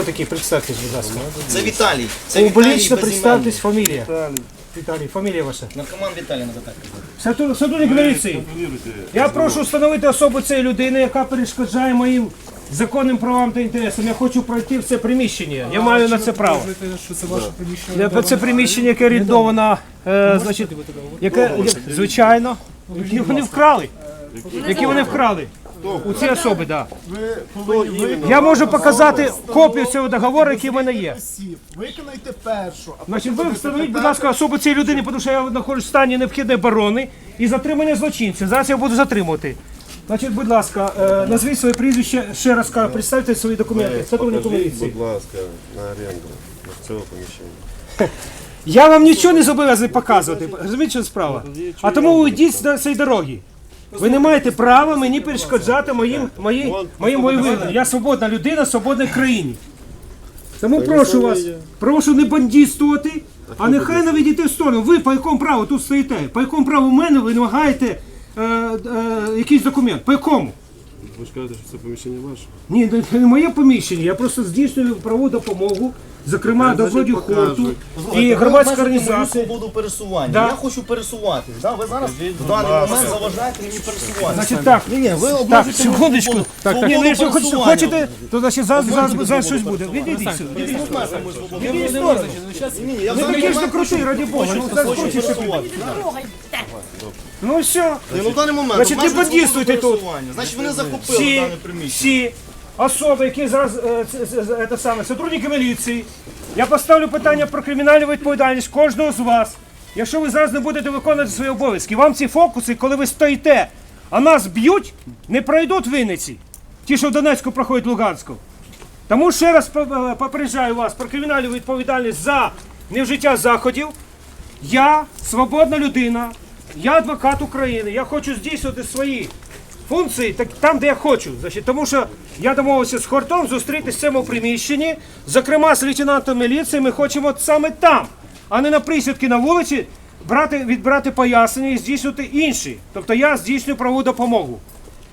Хто такий? Представтесь, будь ласка. Це Віталій. Це Публічно Віталій представтесь, фамілія. Віталій, фамілія ваша. Наркоман Віталій на так. Сату- Сотрудник міліції. Я прошу встановити особу цієї людини, яка перешкоджає моїм законним правам та інтересам. Я хочу пройти в це приміщення. Я маю на це право. це ваше приміщення? Це приміщення, яке орендовано, е, значить, яке, як- звичайно, які вони вкрали. Які вони вкрали. У ці особи, так. Я можу показати копію цього договору, який в мене є. Осіб. Виконайте першу, а Значить, ви встановіть, будь ласка, особу цієї людини, тому що я знаходжусь в стані необхідної оборони і затримання злочинця. Зараз я буду затримувати. Значить, будь ласка, е, назвіть своє прізвище, ще раз кажу, представте свої документи. Сотруднику Покажіть, міліції. будь ласка, на оренду цього поміщення. Я вам нічого не зобов'язаний показувати. Розумієте, що справа? А тому ви йдіть з цієї дороги. Ви не маєте права мені перешкоджати моїм, моїм, моїм воєвиленням. Я свободна людина в свободній країні. Тому прошу вас, прошу не бандістувати, а нехай навіть йти в сторону. Ви по якому праву тут стоїте? По якому праву в мене ви вимагаєте е, е, якийсь документ? По якому? Ви ж кажете, що це поміщення ваше. Ні, це не моє поміщення. Я просто здійснюю правову допомогу, зокрема до вроді хорту і громадська організація. свободу пересування. Да. Я хочу пересуватись. Да? Ви зараз в даний момент заважаєте мені пересуватися. Значить так, Ні, ні, ви так, обмежуєте мою секундочку. свободу. Так, так. Свободу Ні, ну, якщо хочете, пересування. хочете, то значить зараз, зараз, зараз щось буде. Відійдіть сюди. Відійдіть в сторону. Ні, ні, я Ну взагалі такий ж не не крутий, раді Бога. Ну, зараз хочу пересуватися. Ну все. Ні, ну, в даний момент Значить, не обмежують подійствуйте свободу тут. пересування. Значить, вони захопили Всі, дане приміщення. всі особи, які зараз е, це, це, це, це саме, сотрудники міліції, я поставлю питання про кримінальну відповідальність кожного з вас. Якщо ви зараз не будете виконувати свої обов'язки, вам ці фокуси, коли ви стоїте, а нас б'ють, не пройдуть Вінниці. Ті, що в Донецьку проходять Луганську. Тому ще раз е, попереджаю вас про кримінальну відповідальність за невжиття заходів. Я свободна людина, я адвокат України, я хочу здійснювати свої функції так, там, де я хочу. Значить, тому що я домовився з Хортом зустрітися в цьому приміщенні, зокрема з лейтенантом міліції, ми хочемо саме там, а не на присідки на вулиці, брати, відбирати пояснення і здійснювати інші. Тобто я здійснюю правову допомогу.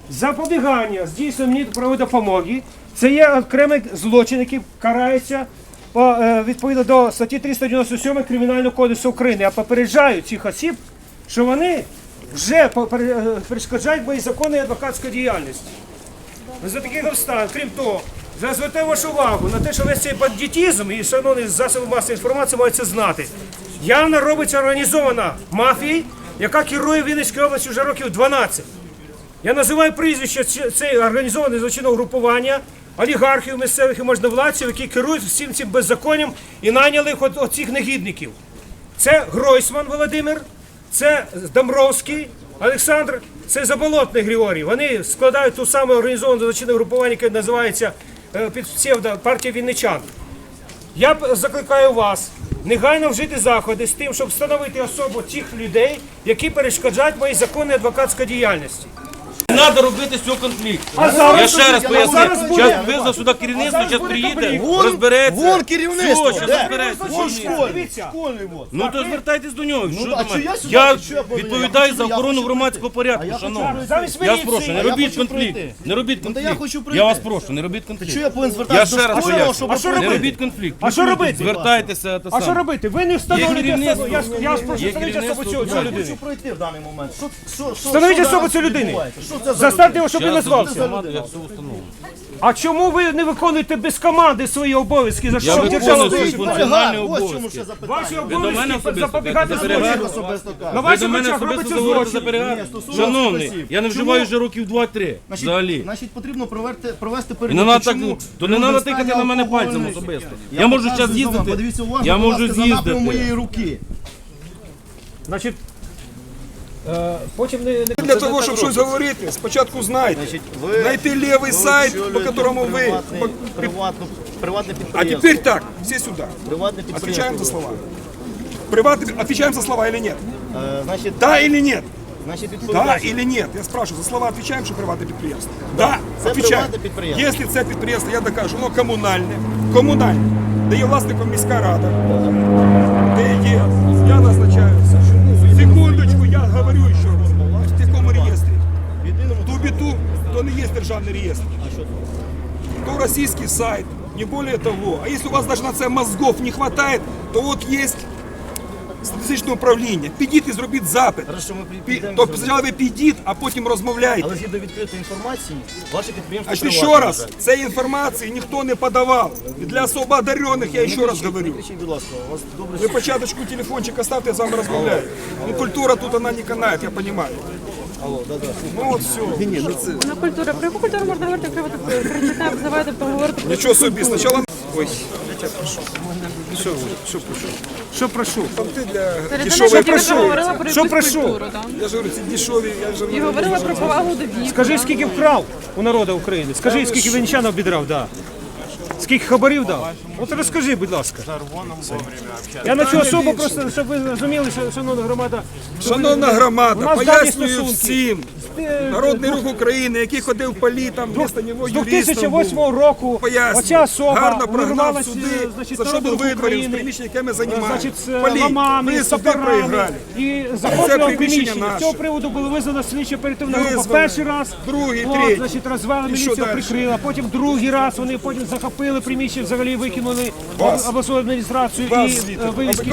Запобігання здійснення правової допомоги це є окремий злочин, який карається по, е, відповідно до статті 397 Кримінального кодексу України. Я попереджаю цих осіб, що вони вже е, перешкоджають моїй законній адвокатської діяльності. Ну, За таких обставин, крім того, я звертаю вашу увагу на те, що весь цей бандитізм і шановні засоби масової інформації мають це знати. Явно робиться організована мафія, яка керує Вінницькою областю вже років 12. Я називаю прізвище ці- цієї організованого злочинного групування, олігархів місцевих і можновладців, які керують всім цим беззаконням і найняли оцих негідників. Це Гройсман Володимир, це Домровський Олександр, це Заболотний Григорій. Вони складають ту саму організовану злочинне групування, яке називається е, під псевдо партія Вінничан. Я закликаю вас негайно вжити заходи з тим, щоб встановити особу тих людей, які перешкоджають моїй законній адвокатській діяльності. Не треба робити з цього конфлікт. А зараз Я ще раз поясню. зараз визвав сюди керівництво, зараз приїде, розбереться. вон керівництво, Все, зараз розбереться. Вон школьний. Ну то звертайтесь до нього. Що а до мене? я Я що я відповідаю за охорону громадського порядку, я шановний. Замість Я вас прошу, не робіть конфлікт. Не робіть Ну, я конфлікт. Я вас прошу, не робіть Що конфлікт. я повинен Я звертатися ще раз до школи, поясню. щоб А що Не робити? робіть конфлікт. А що робити? Звертайтеся А що робити? Ви не встановлюєте особу. Я, я вас прошу встановити особу цього- цієї Я хочу пройти в даний момент. Що, що, що, Встановіть особу відбувається? Що це Заставте його, щоб він назвався. А чому ви не виконуєте без команди свої обов'язки? За що держава свої функціональні Ось чому ще запитання. Ваші Ви до мене обов'язки особисто запобігати злочину. Особисто. На Ви ваших мене очах особисто робиться говорите за злочин. перегард? Стосовно Шановний, осіб. я не вживаю вже років 2-3 Значить, взагалі. Значить, потрібно провести, провести І перевірку. не надо так, Чому то не треба тикати на мене пальцем особисто. Я можу зараз показую вам, їздити. Подивіться уважно, Я будь можу ласка, за напрямом з'їздити. моєї руки. Значить, потім не, не Для того, щоб щось говорити, спочатку знайте. Значить, ви Знайти лівий сайт, по которому ви... приватний- приватну, приватне А підприємство. теперь так, все сюда. Приватне Отвечаем за підприємство. слова. Приват... Отвечаем за слова или нет? Е, Значить, Да или нет? значить, Да відповідальність. или нет? Я спрашиваю, за слова отвечаем, що приватне підприємство? Да, Це отвечаем. приватне підприємство. Якщо це підприємство, я докажу, воно комунальне, комунальне, де є власником міська рада, де є, я назначаю. Секундочку, раз. В якому реєстрі? Ту біту, то не є державний реєстр. То російський сайт, Не более того. А если у вас даже на це мозгов не хватает, то вот есть статистичне управління. Підіть і зробіть запит. Хорошо, ми Пі- підемо. То спочатку ви підіть, а потім розмовляйте. Але згідно відкритої інформації, ваше підприємство Значить, приватне, ще раз, цієї інформації ніхто не подавав. І для особо одарених я ще раз говорю. Кричіть, будь ласка, у вас добре Ви початочку телефончик оставьте, я з вами розмовляю. Ну, культура тут вона не канає, я розумію. Ну от все. На культура. Про яку культуру можна говорити, якщо ви тут кричите, обзиваєте, то говорите про Нічого собі, спочатку... Ой, Що, ви? що прошу? Що прошу? там ти для дешевої тим, як я прошу? Що прошу? Я ж говорю, ці дешеві, я ж І говорила про повагу до віку. Скажи, скільки вкрав у народу України? Скажи, скільки венчан обідрав, да. Скільки хабарів дав? От розкажи, будь ласка. Я на цю особу просто, щоб ви розуміли, шановна громада. Шановна громада, пояснюю всім. Народний рух України, який ходив по літам, вместо нього З юристом 2008 був. року Пояснюю. оця особа гарно прогнав суди, значить, за що був видворів з приміщення, яке ми займаємо. значить, ламами, проіграли. і захоплював приміщення. З цього приводу було визнано слідчо оперативна група перший раз. Другий, От, третій. значить, розвели, міліція прикрила. Потім другий раз вони потім захопили приміщення, взагалі викинули обласну адміністрацію і е, вивезли